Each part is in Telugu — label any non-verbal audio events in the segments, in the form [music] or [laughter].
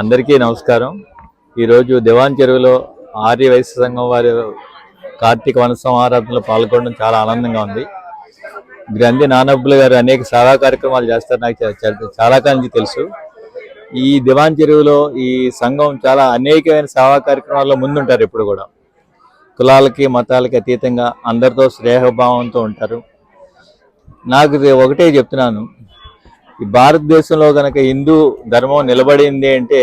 అందరికీ నమస్కారం. ఈరోజు దివాన్ చెరువులో ఆర్య వైశ్య సంఘం వారి కార్తీక వనసం ఆరాధనలో పాల్గొనడం చాలా ఆనందంగా ఉంది. గ్రంథి నానబ్బులు గారు అనేక సేవా కార్యక్రమాలు చేస్తారు. నాకు చాలా కాలం తెలుసు. ఈ దివాన్ చెరువులో ఈ సంఘం చాలా అనేకమైన సేవా కార్యక్రమాల్లో ముందుంటారు ఇప్పుడు కూడా. కులాలకి మతాలకి అతీతంగా అందరితో స్నేహభావంతో ఉంటారు. నాకు ఇది ఒకటే చెప్తున్నాను. ఈ భారతదేశంలో కనుక హిందూ ధర్మం నిలబడింది అంటే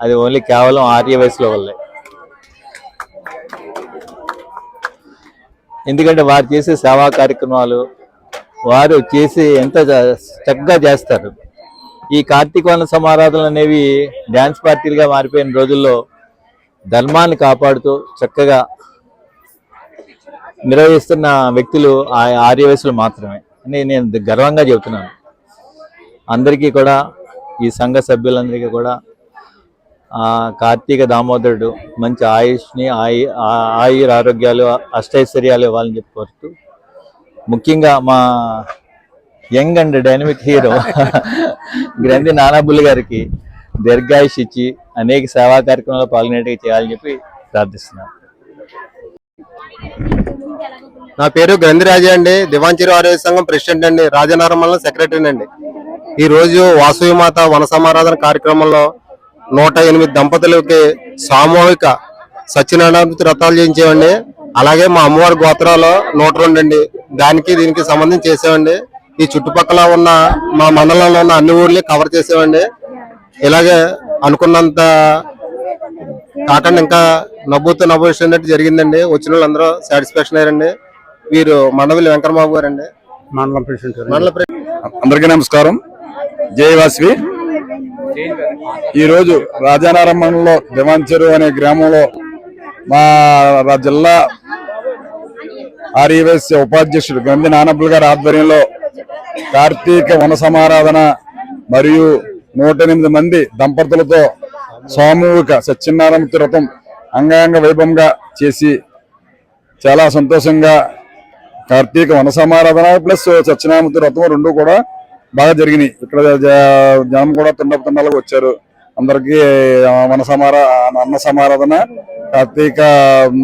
అది ఓన్లీ కేవలం ఆర్య వయసులో వల్లే. ఎందుకంటే వారు చేసే సేవా కార్యక్రమాలు వారు చేసి ఎంత చక్కగా చేస్తారు. ఈ కార్తీక వన సమారాధనలు అనేవి డ్యాన్స్ పార్టీలుగా మారిపోయిన రోజుల్లో ధర్మాన్ని కాపాడుతూ చక్కగా నిర్వహిస్తున్న వ్యక్తులు ఆ ఆర్యవయసులు మాత్రమే. అని నేను గర్వంగా చెబుతున్నాను. అందరికీ కూడా ఈ సంఘ సభ్యులందరికీ కూడా కార్తీక దామోదరుడు మంచి ఆయుష్ని ఆయు ఆ- ఆయుర ఆరోగ్యాలు అష్టైశ్వర్యాలు ఇవ్వాలని చెప్పి కోరుతూ ముఖ్యంగా మా యంగ్ అండ్ డైనమిక్ హీరో [laughs] గ్రంథి నానాబుల్ గారికి దీర్ఘాయుష్ ఇచ్చి అనేక సేవా కార్యక్రమాల్లో పాల్గొనేట్టుగా చేయాలని చెప్పి ప్రార్థిస్తున్నాను నా పేరు గ్రంథిరాజే అండి. దివాంచిరు ఆరోగ్య సంఘం ప్రెసిడెంట్ అండి. రాజనగరం సెక్రటరీ అండి. ఈ రోజు వాసవి మాత వన సమారాధన కార్యక్రమంలో నూట ఎనిమిది దంపతులకి సామూహిక సత్యనారాయణ వ్రతాలు చేయించేవండి. అలాగే మా అమ్మవారి గోత్రాలు నూట రెండు అండి. దానికి దీనికి సంబంధించి చేసేవండి. ఈ చుట్టుపక్కల ఉన్న మా మండలంలో ఉన్న అన్ని ఊర్లు కవర్ చేసేవండి. ఇలాగే అనుకున్నంత కాకుండా ఇంకా నవ్వుతూ నవ్వుతున్నట్టు జరిగిందండి. వచ్చిన వాళ్ళందరూ సాటిస్ఫాక్షన్ అయ్యారండి. వీరు మండవిల్లి వెంకటబాబు గారండి. మండలం ప్రెసిడెంట్ మండల అందరికీ నమస్కారం. జయవాస్వి ఈరోజు రాజానారం మండలంలో దివాంచెరు అనే గ్రామంలో మా రా- జిల్లా ఆర్ఈవైఎస్ ఉపాధ్యక్షుడు గంధి నానబ్బుల్ గారి ఆధ్వర్యంలో కార్తీక వన సమారాధన మరియు నూట ఎనిమిది మంది దంపతులతో సామూహిక సత్యనారాయణ వ్రతం అంగాంగ వైభవంగా చేసి చాలా సంతోషంగా కార్తీక వన సమారాధన ప్లస్ సత్యనారాయణ వ్రతం రెండు కూడా బాగా జరిగినాయి. ఇక్కడ జనం కూడా తుండపు తుండాలకు వచ్చారు. అందరికి వన సమారా అన్న సమారాధన కార్తీక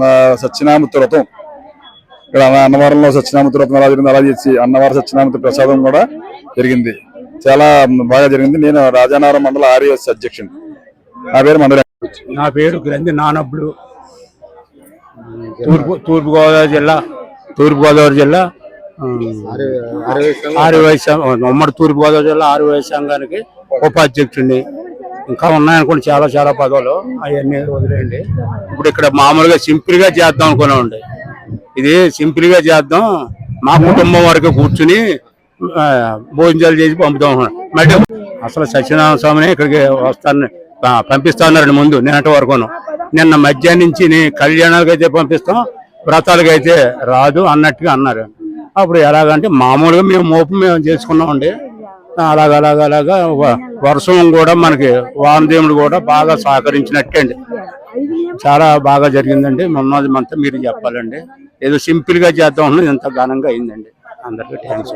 ఆ, సత్యనారాయణ వ్రతం. ఇక్కడ అన్న- అన్నవరంలో సత్యనారాయణ వ్రతం ఎలా జరిగింది అలా చేసి అన్నవరం సత్యనారాయణ ప్రసాదం కూడా జరిగింది. చాలా బాగా జరిగింది. నేను రాజానగరం మండల ఆర్ఎస్ అధ్యక్షుడు నా పేరు మండలి నా పేరు గ్రంథి నానప్పుడు తూర్పు తూర్పు గోదావరి జిల్లా తూర్పు గోదావరి జిల్లా ఆ, ఆరు ఉమ్మడి తూర్పు గోదావరి జిల్లా ఆరు వయసు సంఘానికి ఉపాధ్యక్షుడిని. ఇంకా ఉన్నాయనుకోండి చాలా చాలా పదవులు అవన్నీ వదిలేయండి. ఇప్పుడు ఇక్కడ మామూలుగా సింపుల్గా చేద్దాం అనుకున్నామండి ఇది సింపుల్గా చేద్దాం. మా కుటుంబం వరకు కూర్చుని భోజనాలు చేసి పంపుదాం అనుకున్నాం. అసలు సత్యనారాయణ స్వామిని ఇక్కడికి వస్తాను పంపిస్తా ఉన్నారండి ముందు నిన్నటి వరకును. నిన్న మధ్యాహ్నం నుంచి కళ్యాణాలకైతే కళ్యాణాలకు అయితే పంపిస్తాం వ్రతాలకైతే రాదు అన్నట్టుగా అన్నారు. అప్పుడు ఎలాగంటే మామూలుగా మేము మోపు మేము చేసుకున్నామండి. అలాగ అలాగ అలాగా వ- వర్షం కూడా మనకి వామదేవుడు కూడా బాగా సహకరించినట్టండి చాలా బాగా జరిగిందండి. మొన్నది మనతో మీరు చెప్పాలండి. ఏదో సింపుల్గా చేద్దాం ఎంత ఘనంగా అయిందండి. అందరికీ థ్యాంక్స్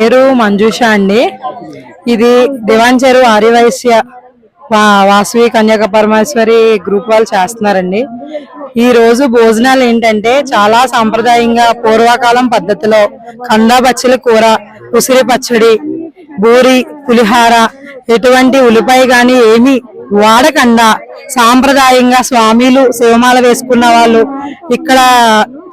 పేరు మంజుష అండి. ఇది దివాన్ చెరువు ఆర్యవైశ్య వాసవి కన్యాక పరమేశ్వరి గ్రూప్ వాళ్ళు చేస్తున్నారండి. ఈ రోజు భోజనాలు ఏంటంటే చాలా సాంప్రదాయంగా పూర్వకాలం పద్ధతిలో కందా బచ్చలి కూర ఉసిరి పచ్చడి బూరి పులిహార ఎటువంటి ఉల్లిపాయ కానీ ఏమి వాడకుండా. సాంప్రదాయంగా స్వామీలు శివమాల వేసుకున్న వాళ్ళు ఇక్కడ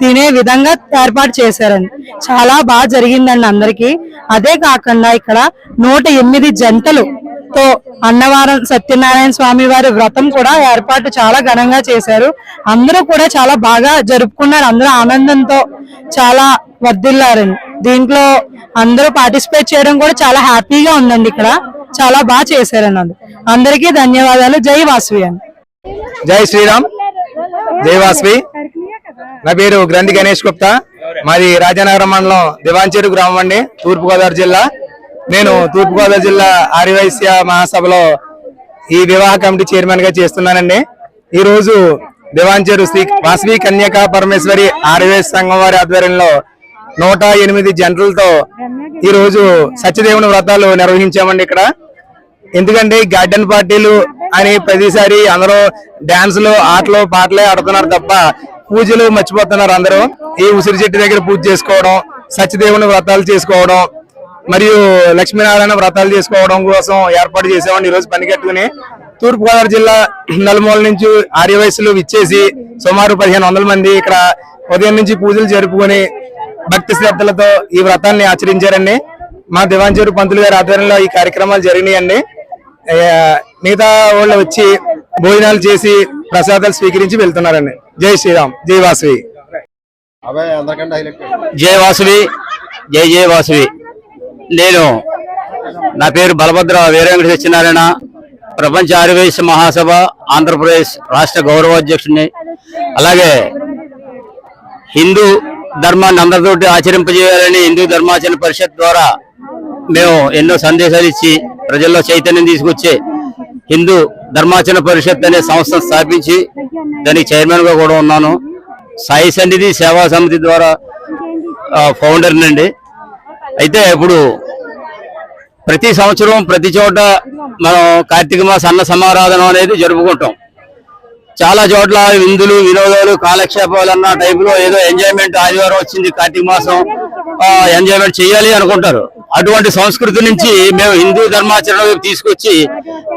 తినే విధంగా ఏర్పాటు చేశారండి. చాలా బాగా జరిగిందండి అందరికీ. అదే కాకుండా ఇక్కడ నూట ఎనిమిది జంటలు తో అన్నవరం సత్యనారాయణ స్వామి వారి వ్రతం కూడా ఏర్పాటు చాలా ఘనంగా చేశారు. అందరూ కూడా చాలా బాగా జరుపుకున్నారు. అందరూ ఆనందంతో చాలా వర్దిల్లారండి దీంట్లో అందరూ పార్టిసిపేట్ చేయడం కూడా చాలా హ్యాపీగా ఉందండి ఇక్కడ. చాలా బాగా చేశారండి అందరూ. అందరికీ ధన్యవాదాలు. జై వాసవి అండి జై శ్రీరామ్. జై వాసవి. నా పేరు గ్రంథి గణేష్ గుప్తా. మాది రాజానగరం మండలం దివాంచేరు గ్రామం అండి. తూర్పుగోదావరి జిల్లా. నేను తూర్పుగోదావరి జిల్లా ఆర్యవైశ్య మహాసభలో ఈ వివాహ కమిటీ చైర్మన్గా చేస్తున్నానండి. ఈ రోజు దివాంచేరు శ్రీ వాసవి కన్యకా పరమేశ్వరి ఆర్యవైశ్య సంఘం వారి ఆధ్వర్యంలో నూట ఎనిమిది జంటలతో ఈ రోజు సత్యదేవుని వ్రతాలు నిర్వహించామండి ఇక్కడ. ఎందుకంటే గార్డెన్ పార్టీలు అని ప్రతిసారి అందరూ డాన్సులు ఆటలు పాటలే ఆడుతున్నారు తప్ప పూజలు మర్చిపోతున్నారు అందరూ. ఈ ఉసిరి చెట్టు దగ్గర పూజ చేసుకోవడం సత్యదేవుని వ్రతాలు చేసుకోవడం మరియు లక్ష్మీనారాయణ వ్రతాలు చేసుకోవడం కోసం ఏర్పాటు చేసామండి ఈ రోజు పని కట్టుకుని తూర్పుగోదావరి జిల్లా నలుమూల నుంచి ఆర్య వయసులు ఇచ్చేసి సుమారు పదిహేను వందల మంది ఇక్కడ ఉదయం నుంచి పూజలు జరుపుకొని భక్తి శ్రద్ధలతో ఈ వ్రతాన్ని ఆచరించారండి. మా దివాంజూరు పంతులు గారి ఆధ్వర్యంలో ఈ కార్యక్రమాలు జరిగినాయండి. మిగతా వాళ్ళు వచ్చి భోజనాలు చేసి ప్రసాదాలు స్వీకరించి వెళ్తున్నారండి. జై శ్రీరామ్. జై వాసవి. జయ వాసువి. జై జయ వాసువి. నేను నా పేరు బలభద్ర వీరేంకట సత్యనారాయణ ప్రపంచ ఆర్యవేశ మహాసభ ఆంధ్రప్రదేశ్ రాష్ట్ర గౌరవాధ్యక్షుడిని. అలాగే హిందూ ధర్మాన్ని అందరితోటి ఆచరింపజేయాలని హిందూ ధర్మాచరణ పరిషత్ ద్వారా మేము ఎన్నో సందేశాలు ఇచ్చి ప్రజల్లో చైతన్యం తీసుకొచ్చి హిందూ ధర్మాచరణ పరిషత్ అనే సంస్థను స్థాపించి దానికి చైర్మన్గా కూడా ఉన్నాను. సాయి సన్నిధి సేవా సమితి ద్వారా ఫౌండర్నండి అయితే ఇప్పుడు ప్రతి సంవత్సరం ప్రతి చోట మనం కార్తీక మాస అన్న సమారాధన అనేది జరుపుకుంటాం. చాలా చోట్ల విందులు వినోదాలు కాలక్షేపాలు అన్న టైపులో ఏదో ఎంజాయ్మెంట్ ఆదివారం వచ్చింది కార్తీక మాసం ఎంజాయ్మెంట్ చేయాలి అనుకుంటారు. అటువంటి సంస్కృతి నుంచి మేము హిందూ ధర్మాచరణ తీసుకొచ్చి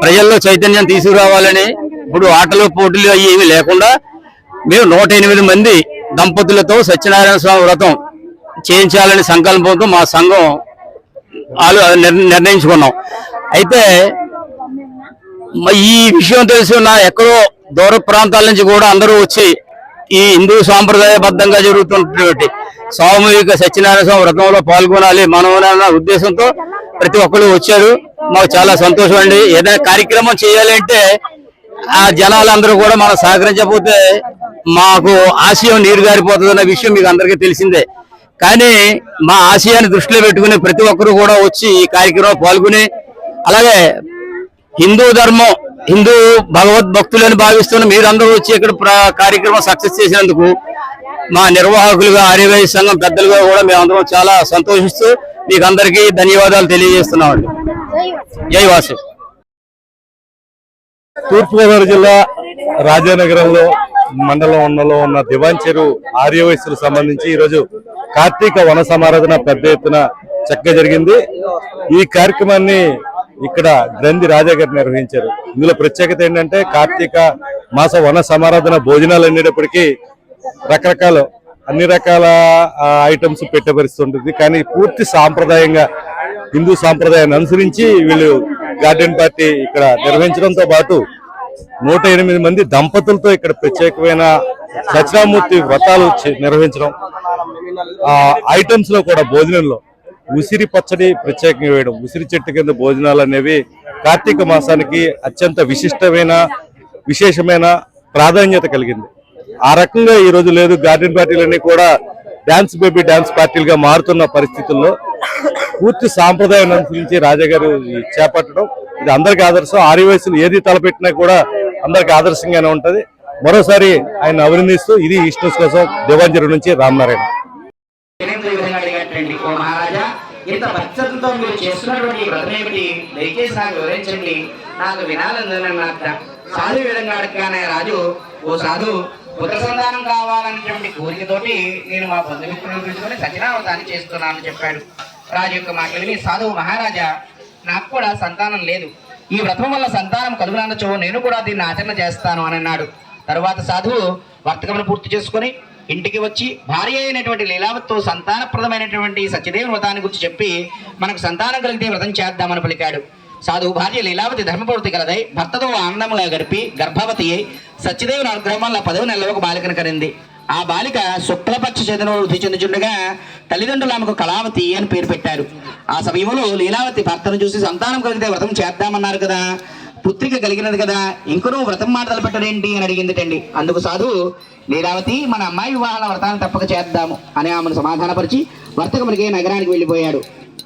ప్రజల్లో చైతన్యం తీసుకురావాలని ఇప్పుడు ఆటలు పోటీలు అవి ఏమీ లేకుండా మేము నూట ఎనిమిది మంది దంపతులతో సత్యనారాయణ స్వామి వ్రతం చేయించాలని సంకల్పంతో మా సంఘం ఆలో నిర్- నిర్ణయించుకున్నాం. అయితే ఈ విషయం తెలుసున్న ఎక్కడో దూర ప్రాంతాల నుంచి కూడా అందరూ వచ్చి ఈ హిందూ సాంప్రదాయబద్ధంగా జరుగుతున్నటువంటి సామూహిక సత్యనారాయణ స్వామి వ్రతంలో పాల్గొనాలి మనమన్న అన్న ఉద్దేశంతో ప్రతి ఒక్కరు వచ్చారు. మాకు చాలా సంతోషం అండి. ఏదైనా కార్యక్రమం చేయాలి అంటే ఆ జనాలందరూ కూడా మనం సహకరించకపోతే మాకు ఆశయం నీరు గారిపోతుందన్న విషయం మీకు అందరికీ తెలిసిందే. కానీ మా ఆశయాన్ని దృష్టిలో పెట్టుకుని ప్రతి ఒక్కరు కూడా వచ్చి ఈ కార్యక్రమంలో పాల్గొని అలాగే హిందూ ధర్మం హిందూ భగవద్ భక్తులని భావిస్తున్న మీరందరూ వచ్చి ఇక్కడ ప్ర- కార్యక్రమం సక్సెస్ చేసినందుకు మా నిర్వాహకులుగా ఆర్యవై సంఘం పెద్దలుగా కూడా మేమందరం చాలా సంతోషిస్తూ మీకు అందరికీ ధన్యవాదాలు తెలియజేస్తున్నామండి. జై వాసు. తూర్పుగోదావరి జిల్లా రాజానగరంలో మండలం ఉన్న దివాన్ చెరువు ఆర్యవయస్సులకు సంబంధించి ఈరోజు కార్తీక వన సమారాధన పెద్ద ఎత్తున చక్కగా జరిగింది. ఈ కార్యక్రమాన్ని ఇక్కడ గ్రంథి రాజా గారు నిర్వహించారు. ఇందులో ప్రత్యేకత ఏంటంటే కార్తీక మాస వన సమారాధన భోజనాలు అనేటప్పటికీ రకరకాల అన్ని రకాల ఐటమ్స్ పెట్టబరుస్తుంటుంది ఉంటుంది కానీ పూర్తి సాంప్రదాయంగా హిందూ సాంప్రదాయాన్ని అనుసరించి వీళ్ళు గార్డెన్ పార్టీ ఇక్కడ నిర్వహించడంతో పాటు నూట ఎనిమిది మంది దంపతులతో ఇక్కడ ప్రత్యేకమైన సత్యనామూర్తి వ్రతాలు నిర్వహించడం ఆ ఐటమ్స్లో కూడా భోజనంలో ఉసిరి పచ్చడి ప్రత్యేకంగా వేయడం ఉసిరి చెట్టు కింద భోజనాలు అనేవి కార్తీక మాసానికి అత్యంత విశిష్టమైన విశేషమైన ప్రాధాన్యత కలిగింది. ఆ రకంగా ఈ రోజు లేదు గార్డెన్ పార్టీలన్నీ కూడా డాన్స్ బేబీ డాన్స్ పార్టీలుగా మారుతున్న పరిస్థితుల్లో పూర్తి సాంప్రదాయాన్ని అనుసరించి రాజాగారు చేపట్టడం ఇది అందరికి ఆదర్శం. ఆరు ఏది తలపెట్టినా కూడా అందరికి ఆదర్శంగానే ఉంటుంది. మరోసారి ఆయన అభినందిస్తూ ఇది ఈస్టర్స్ కోసం దేవాంజరు నుంచి రామనారాయణ. ఇంత భక్తులతో మీరు చేస్తున్నటువంటి వ్రతం ఏమిటి? దయచేసి నాకు వివరించండి నాకు వినాలని సాధు విధంగా అడగగానే రాజు ఓ సాధు పుత్ర సంతానం కావాలనేటువంటి కోరికతోటి నేను మా బంధుమిత్రులను పిలుచుకొని సత్యనావతాన్ని చేస్తున్నానని చెప్పాడు. రాజు యొక్క మాటలు సాధువు మహారాజా నాకు కూడా సంతానం లేదు. ఈ వ్రతం వల్ల సంతానం కలుగునచ్చో నేను కూడా దీన్ని ఆచరణ చేస్తాను అని అన్నాడు. తరువాత సాధువు వర్తకమును పూర్తి చేసుకొని ఇంటికి వచ్చి భార్య అయినటువంటి లీలావతితో సంతానప్రదమైనటువంటి సత్యదేవుని వ్రతాన్ని గురించి చెప్పి మనకు సంతానం కలిగితే వ్రతం చేద్దామని పలికాడు. సాధువు భార్య లీలావతి ధర్మపూర్తి కలదై భర్తతో ఆనందముగా గడిపి గర్భవతి అయి సత్యదేవుని అనుగ్రహం వల్ల పదవి నెలలో ఒక బాలికను కరింది ఆ బాలిక శుక్లపక్ష చంద్రుడు వృద్ధి చెందుచుండగా తల్లిదండ్రులు ఆమెకు కళావతి అని పేరు పెట్టారు. ఆ సమయంలో లీలావతి భర్తను చూసి సంతానం కలిగితే వ్రతం చేద్దామన్నారు కదా. పుత్రిక కలిగినది కదా. ఇంకనూ వ్రతం మాట తలపెట్టడేంటి అని అడిగిందిటండి. అందుకు సాధు లీలావతి మన అమ్మాయి వివాహాల వ్రతాన్ని తప్పక చేద్దాము అని ఆమెను సమాధానపరిచి వర్తకమునికే నగరానికి వెళ్ళిపోయాడు.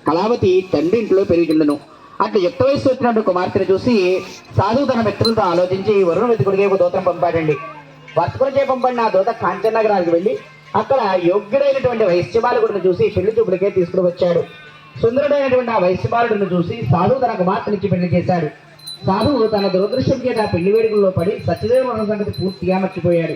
కళావతి తండ్రి ఇంట్లో పెరుగుతుండను అటు యుక్త వయసు వచ్చినట్టు కుమార్తెను చూసి సాధువు తన మిత్రులతో ఆలోచించి వరుణ వెతుకుడికి ఒక దూతం పంపాడండి. వర్తకులు చే పంపడిన ఆ దూత కాంచన నగరానికి వెళ్ళి అక్కడ యోగ్యుడైనటువంటి వైశ్యబాలకుడిని చూసి పెళ్ళి చూపులకే తీసుకుని వచ్చాడు. సుందరుడైనటువంటి ఆ వైశ్యబాలుడిని చూసి సాధువు తన కుమార్తెనిచ్చి పెళ్ళి చేశాడు. సాధువు తన దురదృష్టం చేత పెళ్ళి వేడుకల్లో పడి సత్యదేవ సంగతి పూర్తిగా మర్చిపోయాడు.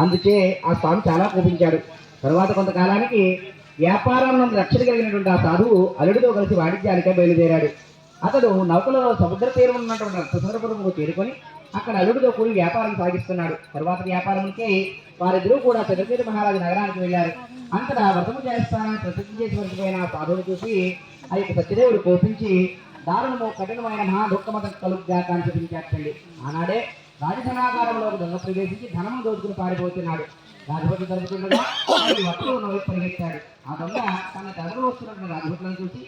అందుచే ఆ స్వామి చాలా కోపించాడు. తరువాత కొంతకాలానికి వ్యాపారంలో రక్షణ కలిగినటువంటి ఆ సాధువు అల్లుడితో కలిసి వాణిజ్యానికే బయలుదేరాడు. అతడు నౌకలో సముద్ర తీరం ఉన్నటువంటి రక్తసరపురంకు చేరుకొని అక్కడ అల్లుడితో కూడి వ్యాపారం సాగిస్తున్నాడు. తరువాత వ్యాపారంకి వారిద్దరూ కూడా చంద్రకేతు మహారాజు నగరానికి వెళ్ళారు. అంతటా వ్రతము చేస్తానని ప్రసిద్ధి చేసి వరకుపోయిన ఆ సాధువును చూసి ఆ యొక్క సత్యదేవుడు కోపించి దారుణము కఠినమైన మహా దుఃఖమత కలుగ్గా కాంక్షించాటండి ఆనాడే రాజధనాగారంలో దొంగ ప్రవేశించి ధనము దోచుకుని పారిపోతున్నాడు. రాజభట్లు తలుపుతుండగా వారి వైపు పరిగెత్తాడు ఆ దొంగ తన తరగలు వస్తున్న రాజభట్లను చూసి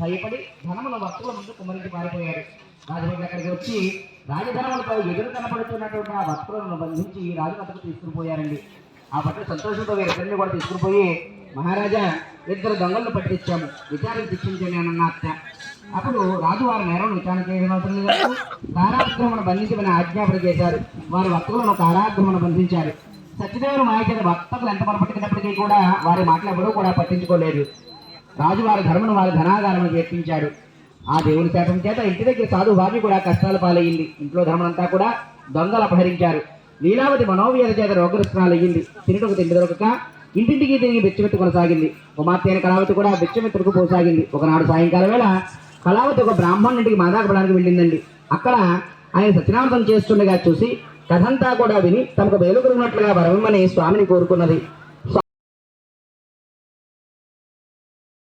భయపడి ధనముల వస్తువుల ముందు కుమరించి పారిపోయాడు. రాజభట్లు అక్కడికి వచ్చి రాజధనములపై ఎదురు కనపడుతున్నటువంటి ఆ వస్తువులను బంధించి రాజభట్లకు తీసుకుని పోయారండి. ఆ పట్ల సంతోషంతో వీరిద్దరిని కూడా తీసుకుని పోయి మహారాజా ఇద్దరు దొంగలను పట్టించాము. విచారణ శిక్షించండి అని అత్త అప్పుడు రాజు వారి నేరం విచారణ చేయడం అవుతుంది లేదు. కారాగ్రమణ బంధించమని ఆజ్ఞాపన చేశారు. వారి భక్తులను కారాగ్రమణ బంధించారు. సత్యదేవుని మాయచేత భక్తులు ఎంత పట్టుకున్నప్పటికీ కూడా వారి మాటలు ఎవరూ కూడా పట్టించుకోలేదు. రాజు వారి ధర్మను వారి ధనాగారమును చేర్పించాడు ఆ దేవుని శాపం చేత ఇంటి దగ్గర సాధు వారి కూడా కష్టాల పాలయ్యింది. ఇంట్లో ధర్మనంతా కూడా దొంగలు అపహరించారు. లీలావతి మనోవ్యత చేత రోగగ్రస్తరాలయ్యింది తినుటకు తిండి దొరకక ఇంటింటికి తిరిగి బెచ్చమెత్తు కొనసాగింది. కుమార్తె అయిన కళావతి కూడా బెచ్చమెత్తుకు పోసాగింది. ఒకనాడు సాయంకాలం వేళ కళావతి ఒక బ్రాహ్మణుడికి మాదాకపడానికి వెళ్ళిందండి. అక్కడ ఆయన సత్యనామతం చేస్తుండగా చూసి కథంతా కూడా విని తమకు వేలుకున్నట్లుగా వరమిమ్మని స్వామిని కోరుకున్నది.